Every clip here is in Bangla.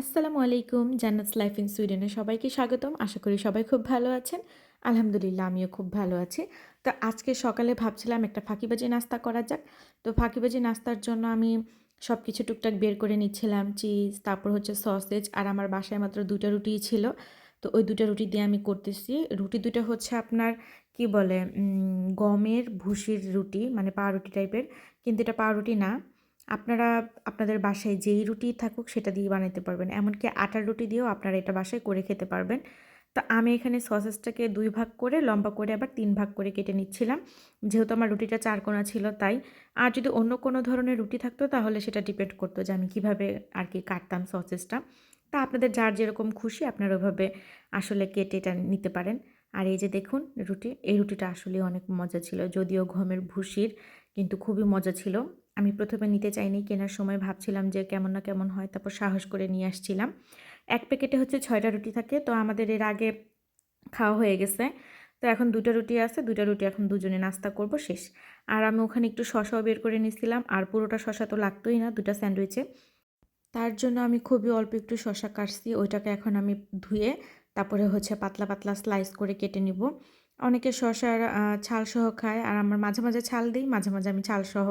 আসসালামু আলাইকুম জান্নাতস লাইফ ইন সুইডেনে সবাইকে স্বাগতম। আশা করি সবাই খুব ভালো আছেন। আলহামদুলিল্লাহ, আমিও খুব ভালো আছি। তো আজকে সকালে ভাবছিলাম একটা ফাঁকিবাজি নাস্তা করা যাক। তো ফাঁকিবাজি নাস্তার জন্য আমি সব কিছু টুকটাক বের করে নিচ্ছিলাম, চিজ, তারপর হচ্ছে সসেজ, আর আমার বাসায় মাত্র দুটো রুটিই ছিল। তো ওই দুটো রুটি দিয়ে আমি করতেছি। রুটি দুটো হচ্ছে আপনার, কি বলে গমের ভুসির রুটি মানে পাউরুটি টাইপের। কিন্তু এটা পাউরুটি না। আপনারা আপনাদের বাসায় যেই রুটি থাকুক সেটা দিয়ে বানাতে পারবেন। এমনকি আটার রুটি দিয়েও আপনারা এটা বাসায় করে খেতে পারবেন। তো আমি এখানে সসেসটাকে দুই ভাগ করে, লম্বা করে আবার তিন ভাগ করে কেটে নিচ্ছিলাম। যেহেতু আমার রুটিটা চারকোনা ছিল তাই। আর যদি অন্য কোনো ধরনের রুটি থাকতো তাহলে সেটা ডিপেন্ড করতো যে আমি কীভাবে আর কি কাটতাম সসেসটা। তা আপনাদের যার যেরকম খুশি আপনারা ওইভাবে আসলে কেটে এটা নিতে পারেন। আর এই যে দেখুন রুটি, এই রুটিটা আসলে অনেক মজা ছিল। যদিও গমের ভুসির কিন্তু খুবই মজা ছিল। আমি প্রথমে নিতে চাইনি কেনার সময় ভাবছিলাম যে কেমন না কেমন হয় তারপর সাহস করে নিয়ে আসছিলাম। এক প্যাকেটে হচ্ছে ছয়টা রুটি থাকে তো আমাদের এর আগে খাওয়া হয়ে গেছে। তো এখন দুটো রুটি আছে দুটো রুটি এখন দুজনে নাস্তা করব শেষ। আর আমি ওখানে একটু শশাও বের করে নিয়েছিলাম আর পুরোটা শশা তো লাগতোই না দুটো স্যান্ডউইচে। তার জন্য আমি খুবই অল্প একটু শশা কাটছি ওইটাকে এখন আমি ধুয়ে তারপরে হচ্ছে পাতলা পাতলা স্লাইস করে কেটে নিব। অনেকে শশার আহ, ছাল সহ খায় আর আমার মাঝে মাঝে ছাল দিই মাঝে মাঝে আমি ছাল সহ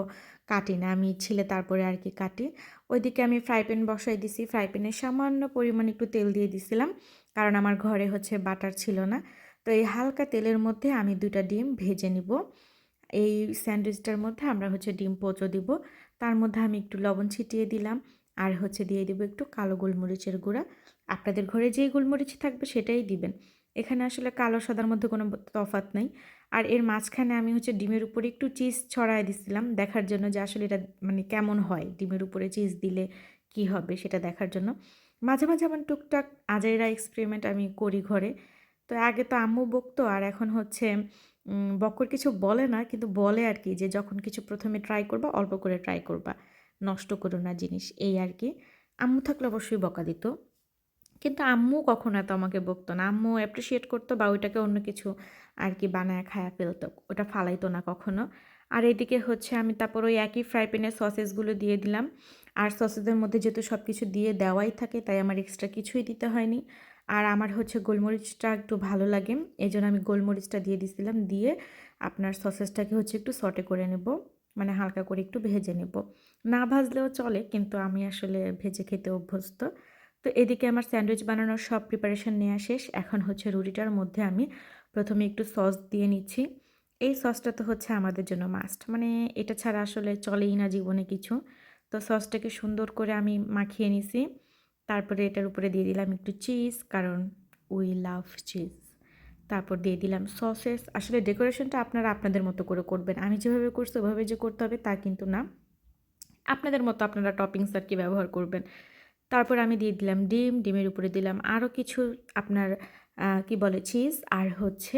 কাটি না, আমি ছিলে তারপরে আর কি কাটি। ওইদিকে আমি ফ্রাই প্যান বসাই দিছি। ফ্রাই প্যানে সামান্য পরিমাণ একটু তেল দিয়ে দিছিলাম, কারণ আমার ঘরে হচ্ছে বাটার ছিল না। তো এই হালকা তেলের মধ্যে আমি দুটা ডিম ভেজে নিব। এই স্যান্ডউইচটার মধ্যে আমরা হচ্ছে ডিম পোচো দিব। তার মধ্যে আমি একটু লবণ ছিটিয়ে দিলাম আর হচ্ছে দিয়ে দিব একটু কালো গোলমরিচের গুঁড়া। আপনাদের ঘরে যেই গোলমরিচ থাকবে সেটাই দিবেন। এখানে আসলে কালো সাদার মধ্যে কোনো তফাৎ নেই। আর এর মাঝখানে আমি হচ্ছে ডিমের উপরে একটু চিজ ছড়ায় দিছিলাম দেখার জন্য যে আসলে এটা মানে কেমন হয়, ডিমের উপরে চিজ দিলে কি হবে সেটা দেখার জন্য। মাঝে মাঝে আমার টুকটাক আজাইরা এক্সপেরিমেন্ট আমি করি ঘরে। তো আগে তো আম্মু বকতো আর এখন হচ্ছে বকর কিছু বলে না কিন্তু বলে আর কি যে যখন কিছু প্রথমে ট্রাই করবা, অল্প করে ট্রাই করবা। নষ্ট করো না জিনিস, এই আর কি। আম্মু থাকলে অবশ্যই বকা দিত। কিন্তু আম্মু কখনো এত আমাকে বকতো না। আম্মু অ্যাপ্রিসিয়েট করতো বা ওইটাকে অন্য কিছু আর কি বানায়, খায়া ফেলতো। ওটা ফালাইতো না কখনো। আর এদিকে হচ্ছে আমি তারপর ওই একই ফ্রাই প্যানে সসেসগুলো দিয়ে দিলাম। আর সসেসের মধ্যে যেহেতু সব কিছু দিয়ে দেওয়াই থাকে, তাই আমার এক্সট্রা কিছুই দিতে হয়নি। আর আমার হচ্ছে গোলমরিচটা একটু ভালো লাগে এই জন্য আমি গোলমরিচটা দিয়ে দিছিলাম। দিয়ে আপনার সসেসটাকে হচ্ছে একটু সটে করে নেব মানে হালকা করে একটু ভেজে নেব। না ভাজলেও চলে, কিন্তু আমি আসলে ভেজে খেতে অভ্যস্ত। তো এদিকে আমার স্যান্ডউইচ বানানোর সব প্রিপারেশন নেওয়া শেষ। এখন হচ্ছে রুটিটার মধ্যে আমি প্রথমে একটু সস দিয়ে নিচ্ছি। এই সসটা তো হচ্ছে আমাদের জন্য মাস্ট মানে এটা ছাড়া আসলে চলেই না জীবনে কিছু। তো সসটাকে সুন্দর করে আমি মাখিয়ে নিছি। তারপরে এটার উপরে দিয়ে দিলাম একটু চিজ কারণ উই লাভ চিজ তারপর দিয়ে দিলাম সসেস আসলে ডেকোরেশনটা আপনারা আপনাদের মতো করে করবেন। আমি যেভাবে করছি ওভাবে যে করতে হবে তা কিন্তু না। আপনাদের মতো আপনারা টপিংস আর কি ব্যবহার করবেন? তারপর আমি দিয়ে দিলাম ডিম, ডিমের উপরে দিলাম আরও কিছু আপনার কি বলে চিজ আর হচ্ছে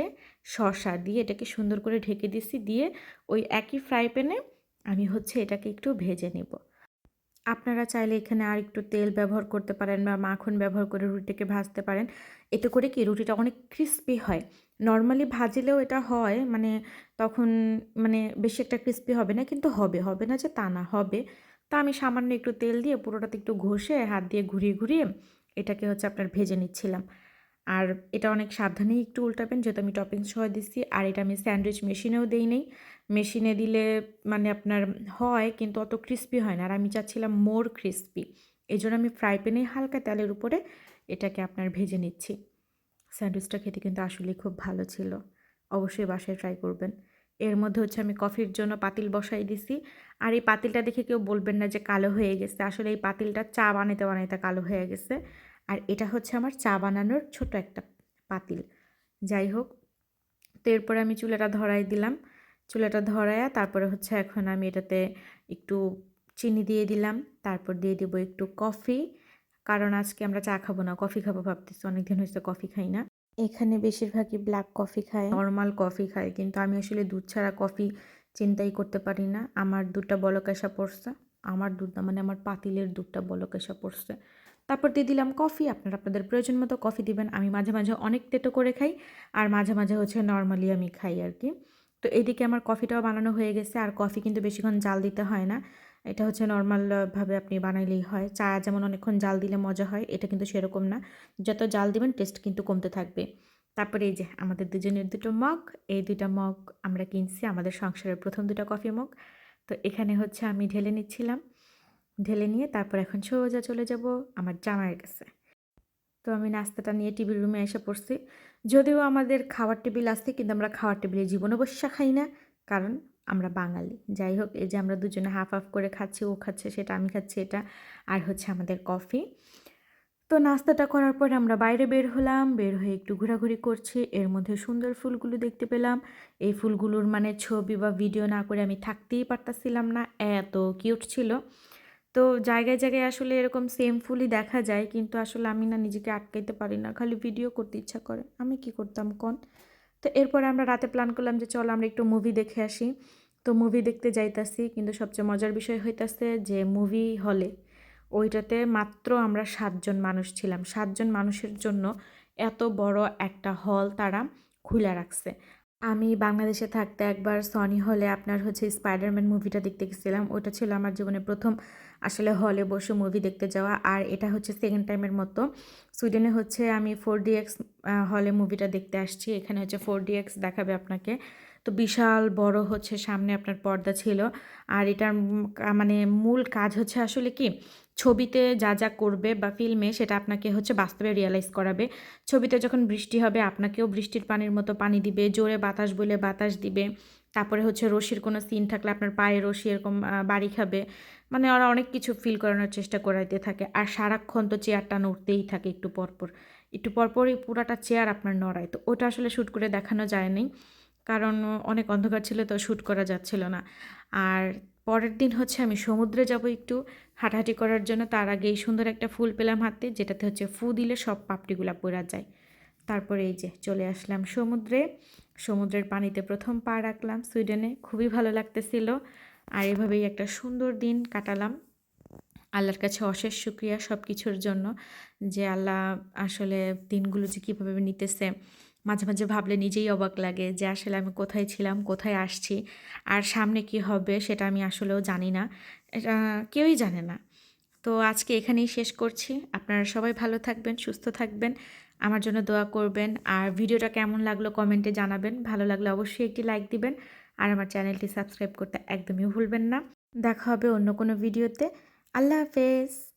শসা দিয়ে এটাকে সুন্দর করে ঢেকে দিছি দিয়ে ওই একই ফ্রাই প্যানে আমি হচ্ছে এটাকে একটু ভেজে নেব। আপনারা চাইলে এখানে আর একটু তেল ব্যবহার করতে পারেন বা মাখন ব্যবহার করে রুটিটাকে ভাজতে পারেন। এতে করে কি রুটিটা অনেক ক্রিস্পি হয়। নর্মালি ভাজলেও এটা হয় মানে তখন মানে বেশি একটা ক্রিস্পি হবে না, কিন্তু হবে হবে না যে তা না, হবে। তা আমি সামান্য একটু তেল দিয়ে পুরোটাতে একটু ঘষে হাত দিয়ে ঘুরিয়ে ঘুরিয়ে এটাকে হচ্ছে আপনার ভেজে নিচ্ছিলাম। আর এটা অনেক সাবধানেই একটু উল্টাবেন, যেহেতু আমি টপিং সহ দিচ্ছি আর এটা আমি স্যান্ডউইচ মেশিনেও দেই নেই। মেশিনে দিলে মানে আপনার হয়, কিন্তু অত ক্রিস্পি হয় না। আর আমি চাচ্ছিলাম মোর ক্রিস্পি। এই জন্য আমি ফ্রাই প্যানে হালকা তেলের উপরে এটাকে আপনার ভেজে নিচ্ছি। স্যান্ডউইচটা খেতে কিন্তু আসলেই খুব ভালো ছিল। অবশ্যই বাসায় ট্রাই করবেন। এর মধ্যে হচ্ছে আমি কফির জন্য পাতিল বসাই দিছি। আর এই পাতিলটা দেখে কেউ বলবেন না যে কালো হয়ে গেছে। আসলে এই পাতিলটা চা বানাইতে বানাইতে কালো হয়ে গেছে। আর এটা হচ্ছে আমার চা বানানোর ছোট একটা পাতিল। যাই হোক, তো এরপরে আমি চুলাটা ধরাই দিলাম। চুলাটা ধরায়া তারপরে হচ্ছে এখন আমি এটাতে একটু চিনি দিয়ে দিলাম। তারপর দিয়ে দিব একটু কফি। কারণ আজকে আমরা চা খাব না, কফি খাব ভাবতেছি। অনেকদিন হয়েছে কফি খাই না। এখানে বেশিরভাগই ব্ল্যাক কফি খায়। নর্মাল কফি খায়, কিন্তু আমি আসলে দুধ ছাড়া কফি চিন্তাই করতে পারি না। আমার দুধটা বলকেশা পড়ছে, আমার দুধটা মানে আমার পাতিলের দুধটা বলকেশা পড়ছে। তারপর দিয়ে দিলাম কফি আপনারা আপনাদের প্রয়োজন মতো কফি দিবেন। আমি মাঝে মাঝে অনেক তেতো করে খাই, আর মাঝে মাঝে হচ্ছে নর্মালি আমি খাই আর কি। তো এইদিকে আমার কফিটাও বানানো হয়ে গেছে, আর কফি কিন্তু বেশিক্ষণ জাল দিতে হয় না। এটা হচ্ছে নর্মালভাবে আপনি বানাইলেই হয়। চা যেমন অনেকক্ষণ জাল দিলে মজা হয়, এটা কিন্তু সেরকম না। যত জাল দিবেন টেস্ট কিন্তু কমতে থাকবে। তারপরে এই যে আমাদের দুজনের দুটো মগ, এই দুইটা মগ আমরা কিনছি আমাদের সংসারের প্রথম দুটো কফি মগ। তো এখানে হচ্ছে আমি ঢেলে নিচ্ছিলাম। ঢেলে নিয়ে তারপর এখন সোজা চলে যাব আমার জামাইয়ের কাছে। তো আমি নাস্তাটা নিয়ে টিভির রুমে এসে পড়ছি। যদিও আমাদের খাওয়ার টেবিল আছে, কিন্তু আমরা খাওয়ার টেবিলে জীবনে বসে খাই না। কারণ আমরা বাঙালি। যাই হোক, এই যে আমরা দুজনে হাফ হাফ করে খাচ্ছি, ও খাচ্ছে, সেটা আমি খাচ্ছি, এটা আর হচ্ছে আমাদের কফি তো নাস্তাটা করার পর আমরা বাইরে বের হলাম, বের হয়ে একটু ঘোরাঘুরি করছি। এর মধ্যে সুন্দর ফুলগুলো দেখতে পেলাম। এই ফুলগুলোর মানে ছবি বা ভিডিও না করে আমি থাকতেই পারতাছিলাম না, এত কিউট ছিল। তো জায়গায় জায়গায় আসলে এরকম সেম ফুলই দেখা যায়, কিন্তু আসলে আমি না নিজেকে আটকাইতে পারি না, খালি ভিডিও করতে ইচ্ছা করে। আমি কি করতাম, কোন? তো এরপরে আমরা রাতে প্ল্যান করলাম যে চলো আমরা একটু মুভি দেখে আসি। তো মুভি দেখতে যাইতাছি, কিন্তু সবচেয়ে মজার বিষয় হইতাছে যে মুভি হলে ওইটাতে মাত্র আমরা সাতজন মানুষ ছিলাম। সাতজন মানুষের জন্য এত বড় একটা হল তারা খুলে রাখছে। আমি বাংলাদেশে থাকতে একবার সনি হলে আপনার হচ্ছে স্পাইডারম্যান মুভিটা দেখতে গেছিলাম। ওটা ছিল আমার জীবনে প্রথম আসলে হলে বসে মুভি দেখতে যাওয়া। আর এটা হচ্ছে সেকেন্ড টাইমের মতো। সুইডেনে হচ্ছে আমি ফোর ডিএক্স হলে মুভিটা দেখতে আসছি। এখানে হচ্ছে ফোর ডিএক্স দেখাবে আপনাকে। তো বিশাল বড় হচ্ছে সামনে আপনার পর্দা ছিল। আর এটার মানে মূল কাজ হচ্ছে আসলে কি? ছবিতে যা যা করবে বা ফিল্মে সেটা আপনাকে হচ্ছে বাস্তবে রিয়েলাইজ করাবে। ছবিতে যখন বৃষ্টি হবে, আপনাকেও বৃষ্টির পানির মতো পানি দিবে। জোরে বাতাস বলে বাতাস দিবে। তারপরে হচ্ছে রশির কোনো সিন থাকলে আপনার পায়ে রশি এরকম বাড়ি খাবে। মানে ওরা অনেক কিছু ফিল করানোর চেষ্টা করাইতে থাকে। আর সারাক্ষণ তো চেয়ারটা নড়তেই থাকে একটু পরপর। একটু পরপরই পুরাটা চেয়ার আপনার নড়ায়। তো ওটা আসলে শ্যুট করে দেখানো যায়নি। কারণ অনেক অন্ধকার ছিল তো শ্যুট করা যাচ্ছিল না। আর পরের দিন হচ্ছে আমি সমুদ্রে যাব একটু হাঁটাহাঁটি করার জন্য। তার আগেই সুন্দর একটা ফুল পেলাম হাতে, যেটাতে হচ্ছে ফু দিলে সব পাপড়িগুলা পড়া যায়। তারপরে এই যে চলে আসলাম সমুদ্রে। সমুদ্রের পানিতে প্রথম পা রাখলাম সুইডেনে। খুবই ভালো লাগতেছিল। আর এভাবেই একটা সুন্দর দিন কাটালাম। আল্লাহর কাছে অশেষ শুক্রিয়া সব কিছুর জন্য যে আল্লাহ আসলে দিনগুলো যে কীভাবে নিতেছে। মাঝে মাঝে ভাবলে নিজেই অবাক লাগে যে আসলে আমি কোথায় ছিলাম, কোথায় আসছি আর সামনে কি হবে সেটা আমি আসলেও জানি না। এটা কেউই জানে না। তো আজকে এখানেই শেষ করছি। আপনারা সবাই ভালো থাকবেন, সুস্থ থাকবেন, আমার জন্য দোয়া করবেন। আর ভিডিওটা কেমন লাগল কমেন্টে জানাবেন। ভালো লাগলে অবশ্যই একটি লাইক দিবেন। আর আমার চ্যানেলটি সাবস্ক্রাইব করতে একদমই ভুলবেন না। দেখা হবে অন্য কোনো ভিডিওতে। আল্লাহ হাফেজ।